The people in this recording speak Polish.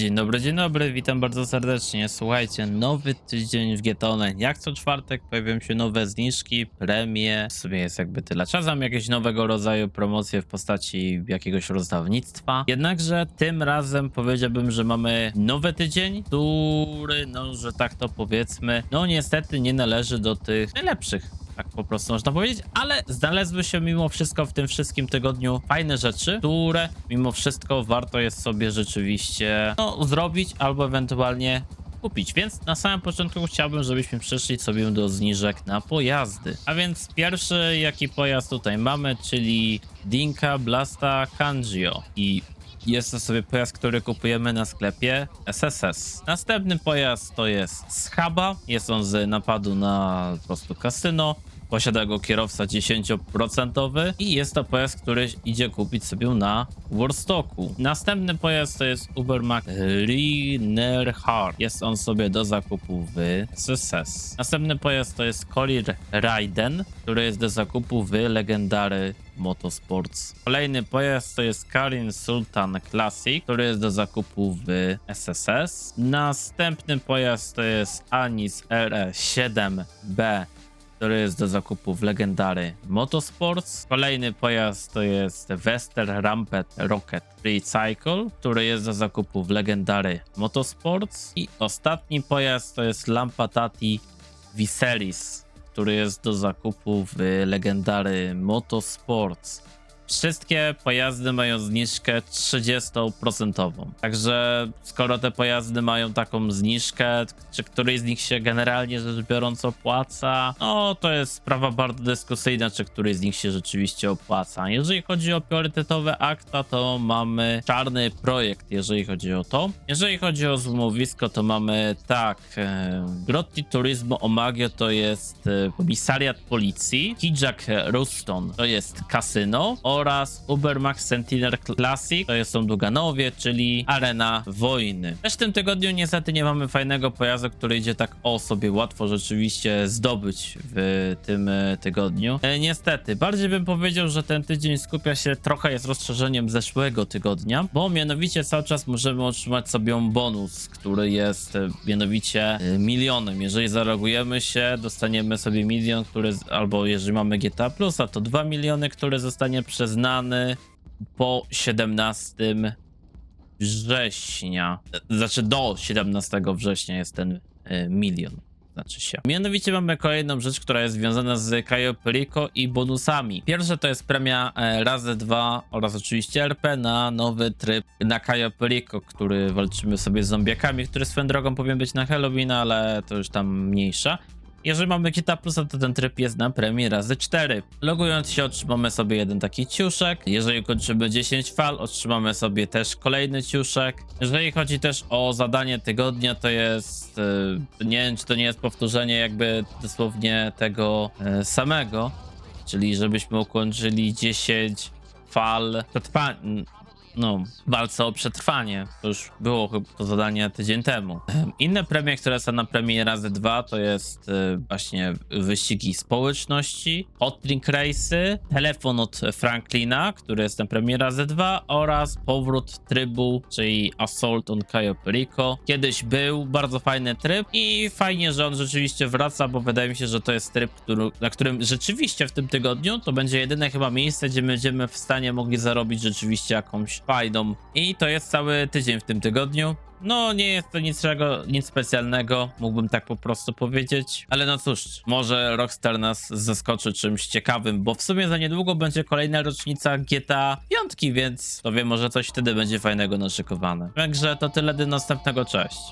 Dzień dobry, dzień dobry, witam bardzo serdecznie. Słuchajcie, nowy tydzień w GTA. Jak co czwartek pojawią się nowe zniżki, premie. W sumie jest jakby tyle. Czasem jakieś nowego rodzaju promocje w postaci jakiegoś rozdawnictwa. Jednakże tym razem powiedziałbym, że mamy nowy tydzień, który, no, że tak to powiedzmy, no niestety nie należy do tych najlepszych. Tak po prostu można powiedzieć, ale znalazły się mimo wszystko w tym wszystkim tygodniu fajne rzeczy, które mimo wszystko warto jest sobie rzeczywiście no, zrobić albo ewentualnie kupić. Więc na samym początku chciałbym, żebyśmy przeszli sobie do zniżek na pojazdy. A więc pierwszy jaki pojazd tutaj mamy, czyli Dinka Blasta Kangio i jest to sobie pojazd, który kupujemy na sklepie SSS. Następny pojazd to jest Schaba. Jest on z napadu na po prostu kasyno. Posiada go kierowca 10% i jest to pojazd, który idzie kupić sobie na Warstocku. Następny pojazd to jest Ubermax Rinerhard. Jest on sobie do zakupu w SSS. Następny pojazd to jest Collier Raiden, który jest do zakupu w Legendary Motorsports. Kolejny pojazd to jest Karin Sultan Classic, który jest do zakupu w SSS. Następny pojazd to jest Anis RE7B, który jest do zakupu w Legendary Motorsports. Kolejny pojazd to jest Wester Rampet Rocket Free Cycle, który jest do zakupu w Legendary Motorsports. I ostatni pojazd to jest Lampatati Viseris, który jest do zakupu w Legendary Motorsports. Wszystkie pojazdy mają zniżkę 30%. Także skoro te pojazdy mają taką zniżkę, czy któryś z nich się generalnie rzecz biorąc opłaca, no to jest sprawa bardzo dyskusyjna, czy któryś z nich się rzeczywiście opłaca. Jeżeli chodzi o priorytetowe akta, to mamy czarny projekt, jeżeli chodzi o to. Jeżeli chodzi o złomowisko, to mamy tak, e, Grotti Turismo Omagio to jest e, komisariat policji, Hijak Ruston to jest kasyno oraz Ubermax Sentinel Classic to są Duganowie, czyli arena wojny. Też w tym tygodniu niestety nie mamy fajnego pojazdu, który idzie tak o sobie łatwo rzeczywiście zdobyć w tym e, tygodniu. E, niestety, bardziej bym powiedział, że ten tydzień skupia się trochę jest rozszerzeniem zeszłego tygodnia, bo mianowicie cały czas możemy otrzymać sobie bonus, który jest e, mianowicie milionem. Jeżeli zalogujemy się, dostaniemy sobie milion, który, albo jeżeli mamy GTA Plusa, to 2 miliony, który zostanie przyznany po 17 września. Znaczy do 17 września jest ten e, milion. Znaczy się. Mianowicie mamy kolejną rzecz, która jest związana z Cayo Perico i bonusami. Pierwsze to jest premia e, razy 2 oraz oczywiście RP na nowy tryb na Cayo Perico, który walczymy sobie z zombiakami, który swoją drogą powinien być na Halloween, ale to już tam mniejsza. Jeżeli mamy Kita Plusa, to ten tryb jest na premii razy 4. Logując się otrzymamy sobie jeden taki ciuszek. Jeżeli kończymy 10 fal, otrzymamy sobie też kolejny ciuszek. Jeżeli chodzi też o zadanie tygodnia, to jest... Yy, nie wiem, czy to nie jest powtórzenie jakby dosłownie tego yy, samego. Czyli żebyśmy ukończyli 10 fal przetrwa... No, walce o przetrwanie. To już było chyba to zadanie tydzień temu. Ehm, Inne premie, które są na premii razy dwa, to jest e, właśnie wyścigi społeczności, hot drink race'y, telefon od Franklina, który jest na premii razy dwa oraz powrót trybu, czyli Assault on Cayo Perico. Kiedyś był bardzo fajny tryb i fajnie, że on rzeczywiście wraca, bo wydaje mi się, że to jest tryb, który, na którym rzeczywiście w tym tygodniu to będzie jedyne chyba miejsce, gdzie będziemy w stanie mogli zarobić rzeczywiście jakąś fajną. I to jest cały tydzień w tym tygodniu. No, nie jest to niczego, nic specjalnego, mógłbym tak po prostu powiedzieć. Ale no cóż, może Rockstar nas zaskoczy czymś ciekawym, bo w sumie za niedługo będzie kolejna rocznica GTA 5, więc to wiem, może coś wtedy będzie fajnego naszykowane. Także to tyle do następnego, cześć.